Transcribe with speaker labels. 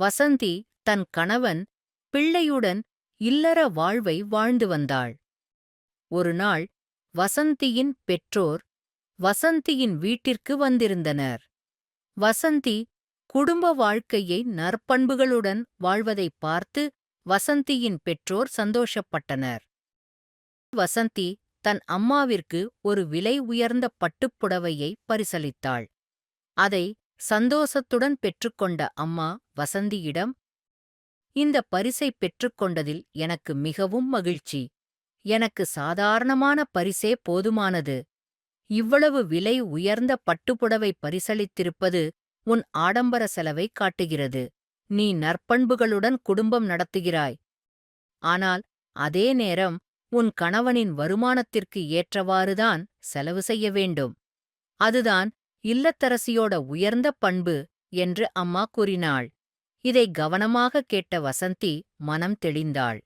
Speaker 1: வசந்தி தன் கணவன் பிள்ளையுடன் இல்லற வாழ்வை வாழ்ந்து வந்தாள். ஒருநாள் வசந்தியின் பெற்றோர் வசந்தியின் வீட்டிற்கு வந்திருந்தனர். வசந்தி குடும்ப வாழ்க்கையை நற்பண்புகளுடன் வாழ்வதைப் பார்த்து வசந்தியின் பெற்றோர் சந்தோஷப்பட்டனர். வசந்தி தன் அம்மாவிற்கு ஒரு விலை உயர்ந்த பட்டுப்புடவையை பரிசளித்தாள். அதை சந்தோஷத்துடன் பெற்றுக்கொண்ட அம்மா வசந்தியிடம் இந்த பரிசை பெற்றுக்கொண்டதில் எனக்கு மிகவும் மகிழ்ச்சி. எனக்கு சாதாரணமான பரிசே போதுமானது. இவ்வளவு விலை உயர்ந்த பட்டுப்புடவை பரிசளித்திருப்பது உன் ஆடம்பர செலவை காட்டுகிறது. நீ நற்பண்புகளுடன் குடும்பம் நடத்துகிறாய். ஆனால் அதே நேரம் உன் கணவனின் வருமானத்திற்கு ஏற்றவாறுதான் செலவு செய்ய வேண்டும். அதுதான் இல்லத்தரசியோட உயர்ந்த பண்பு என்று அம்மா கூறினாள். இதை கவனமாக கேட்ட வசந்தி மனம் தெளிந்தாள்.